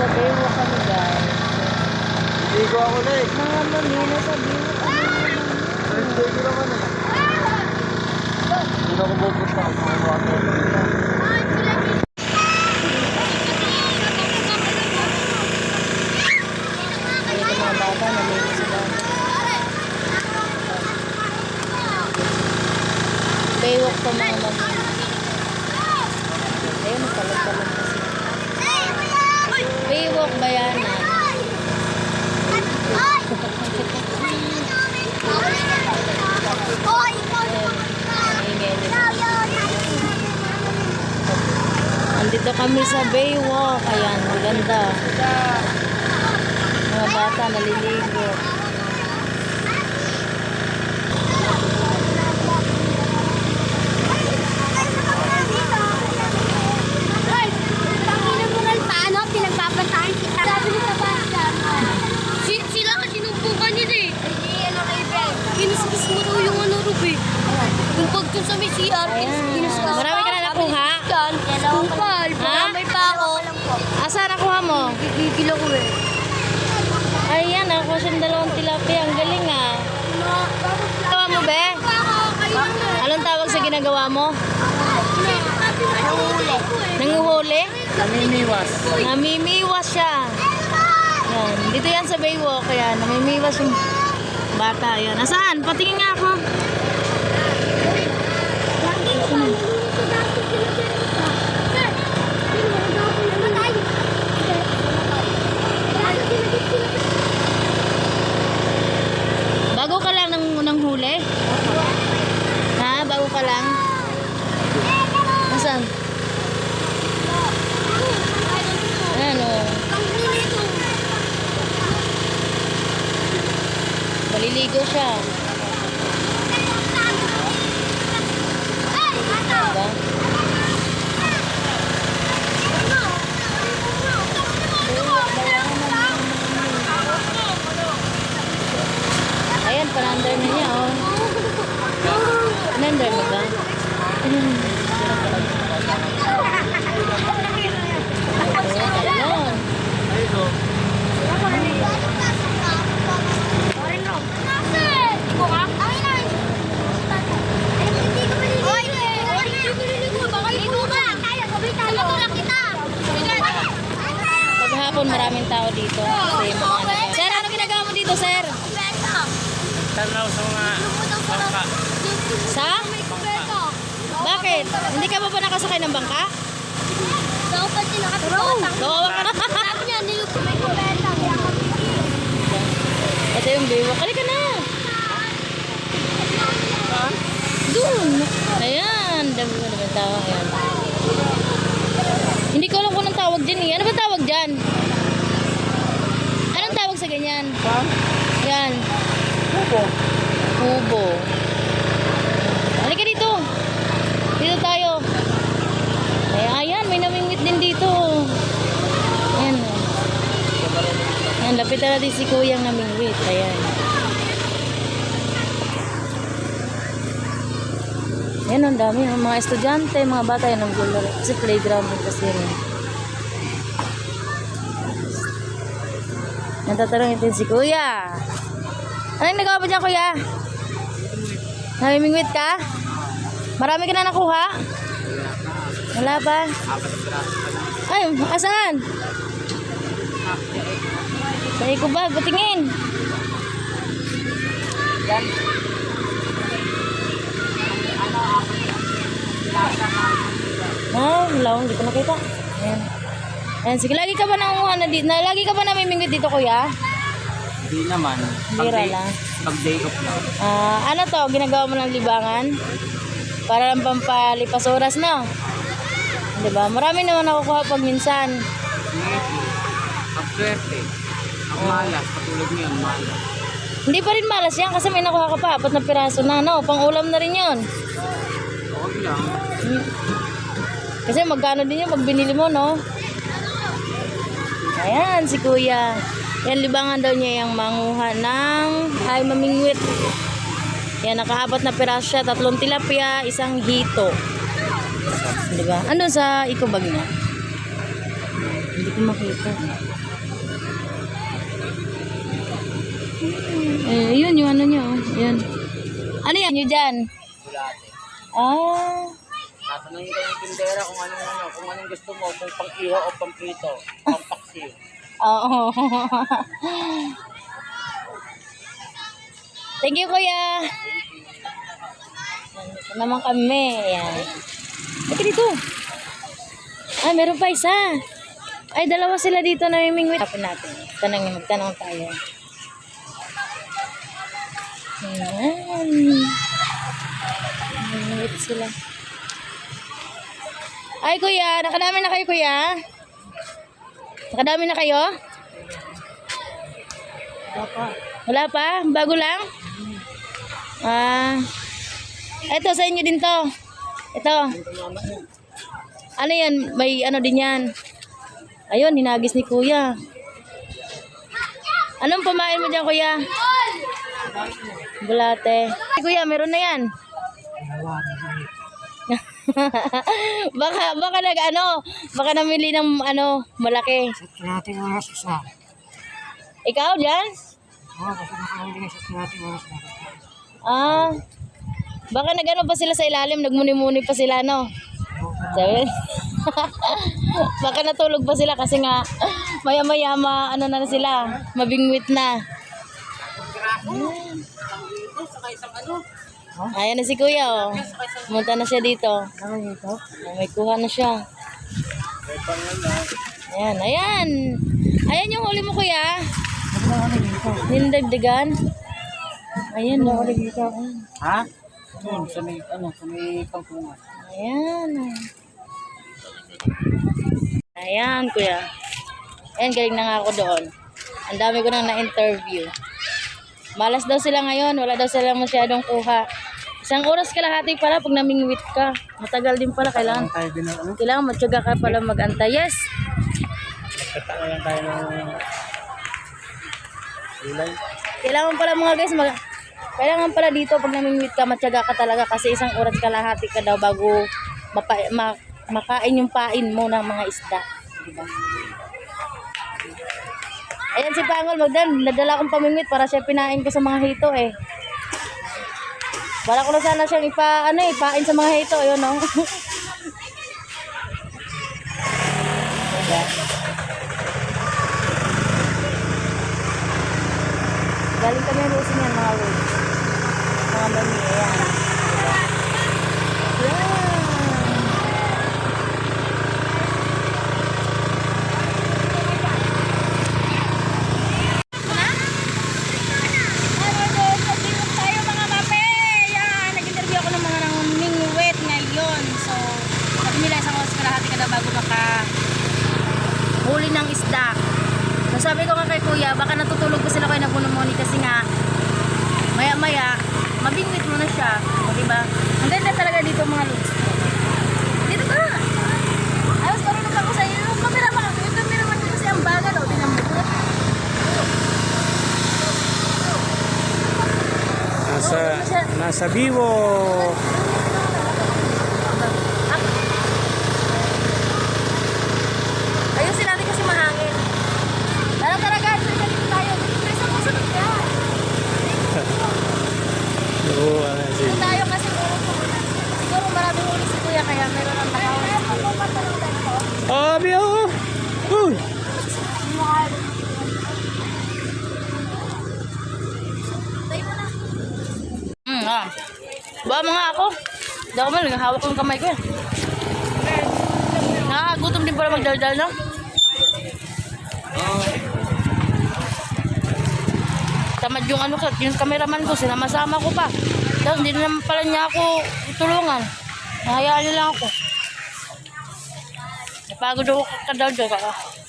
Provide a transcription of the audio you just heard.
Nasa Baywalk kami guys. Ligo ako na eh. Mga mami, nasa Baywalk kami. Day ko naman eh. Hindi ako pupunta sa mga water. Baywalk to mga mami. Ayun, nagkalag-kalag kasi. Baywalk bayanan. Ingay nila. Andito kami sa Baywalk. Ayan, maganda. Mga bata naliligo. Paano? Pinagpapantahan kita. Sabi ni Sebastian. Si, sila kasi sinubukan nila eh. Ay, ano kay Ben? Kinuskis mo daw yung ano, Ruby. Yung pagtun sa may CR, Ayan. kinuskis Marami ka na nakuha? Kupal. Marami pa ako. Asa nakuha mo? Gigigil ako eh. Ayan, nakuha siyang dalawang tilapia. Ang galing ah. Ginagawa mo, be? Anong tawag sa ginagawa mo? Nanguhuli? Namimiwas. Namimiwas siya. Yan. Dito yan sa Baywalk. Kaya namimiwas yung bata. Yan. Nasaan? Patingin nga ako. Bago ka lang nang unang huli? Ha? Bago ka lang? Nasaan? Ayan o. Maliligo siya. Diba? Ayan, panandar na niya oh. Panandar mo ba? Ayun. Paghapon maraming tao dito. Kasi mga ano. Sir, ano ginagawa mo dito, sir? Tanaw sa mga bangka. Sa? Bakit? Hindi ka ba ba nakasakay ng bangka? Kawawa ka na. Sabi niya, niluto may kubeta. Ito yung baywalk. Halika na. Doon. Ayan. Dami mo naman tao. Ayan. Hindi ko alam kung anong tawag dyan eh. Ano ba tawag dyan? Ganyan? Saan? Yan. Pupo. Kubo. Halika dito. Dito tayo. Ay, ayan, may namingwit din dito. Ayan. Ayan, lapitan natin si kuyang namingwit. Ayan. Ayan, ang dami. Ang mga estudyante, mga bata, yan ang gulo. Kasi playground din kasi yun. Natatanong natin si kuya. Anong nagawa ba dyan, kuya? Namimingwit ka? Marami ka na nakuha? Wala pa? Ay, asan? Sa ikubag, patingin. Ah, wala, hindi ko nakita. Ayan. Ayan, sige, lagi ka ba nangunguha na dito? Na, lagi ka ba namimingwit dito, kuya? Hindi naman. Bira lang. Pag day off lang. Ah, ano to? Ginagawa mo ng libangan? Para lang pampalipas oras, no? Di ba? Marami naman nakukuha pag minsan. Pag swerte. Ang malas. Katulad ngayon, malas. Hindi pa rin malas yan kasi may nakuha ka pa. Apat na piraso na, no? Pang ulam na rin yun. Okay lang. Kasi magkano din yun pag binili mo, no? Ayan, si kuya. Yan, libangan daw niya yung manguha ng ay mamingwit. Yan, nakaapat na piraso siya. Tatlong tilapia, isang hito. Di ba? Andun sa ikubag niya. Hindi ko makita. Eh, yun yung ano niya. Oh. Yan. Ano yan? Yung dyan? Ah. Tatanungin ka ng tindera kung anong ano, kung anong gusto mo, kung pang iho o pang prito, pang paksiw. Oo. Thank you, kuya. Ito naman kami. Ayan. Ito dito. Ay, meron pa isa. Ay, dalawa sila dito na mimingwit. Tapin natin. Tanong, magtanong tayo. Ayan. Mimingwit sila. Ay, kuya. Nakadami na kayo, kuya? Nakadami na kayo? Wala pa? Bago lang? Ah. Ito, sa inyo din to. Ito. Ano yan? May ano din yan. Ayun, hinagis ni kuya. Anong pamain mo dyan, kuya? Bulate. Ay, kuya, meron na yan. baka baka nag ano, baka namili ng ano, malaki. Natin oras isa. Ikaw diyan? Oo, kasi nakahuli sa natin oras na. Ah. Baka nagano pa sila sa ilalim, nagmuni-muni pa sila, no? Sabi? Baka natulog pa sila kasi nga maya-maya ma, ano na sila, mabingwit na. Ayan na si kuya, oh. Pumunta na siya dito. Ano dito? Oh, may kuha na siya. Ayan, ayan. Ayan yung huli mo, kuya. Nindagdagan. Ayan, oh. dito? Ha? Doon, sa may, ano, sa may pangkungan. Ayan. oh. Ayan, kuya. Ayan, galing na nga ako doon. Ang dami ko nang na-interview. Malas daw sila ngayon. Wala daw sila masyadong kuha. Isang oras kalahati pala pag namingwit ka. Matagal din pala. Kailangan, Tayo din ng ano? kailangan matyaga ka pala mag-antay. Yes. Katayan tayo ng ulay. Kailangan pala mga guys, mag kailangan pala dito pag namingwit ka, matyaga ka talaga kasi isang oras kalahati ka daw bago mapa, ma, makain yung pain mo ng mga isda. Diba? Ayan si Pangol, magdan, nadala akong pamingwit para siya pinain ko sa mga hito eh. Bala ko na sana siyang ipa, ano eh, pain sa mga hito, ayun no. Galing kami rosin yan, mga wood. Mga mami, ayan. Yan. tayo mga kape. Yan, nag-interview ako ng mga nangmingwet ngayon. So, sabi nila isang oras kalahati ka na bago maka huli ng isda. Nasabi ko nga kay kuya, baka natutulog pa sila kayo nagmunumuni kasi nga maya maya, mabingwit mo na siya. O diba? Ang ganda talaga dito mga lods. Dito ka! Ayos, marunong ako sa iyo. Yung camera man, yung camera man kasi ang bagal o, tingnan mo. Nasa, nasa Biwo. Ayusin natin kasi mahangin. Tara, tara guys, halika dito tayo. Dito sa musunod ka. Oo, ano si... Dito tayo kasi siguro maraming ulit si kuya kaya meron ang takawan. Oh, Biwo! Uy! Hmm, ah. Ba mga ako. Hindi ako man, naghahawak ng kamay ko eh. Nakakagutom din pala magdaldal no? Tamad yung ano, yung cameraman ko, sinama-sama ko pa. Tapos hindi naman pala niya ako tulungan. Nahayaan niya lang ako. Napagod ako kadaldal ka.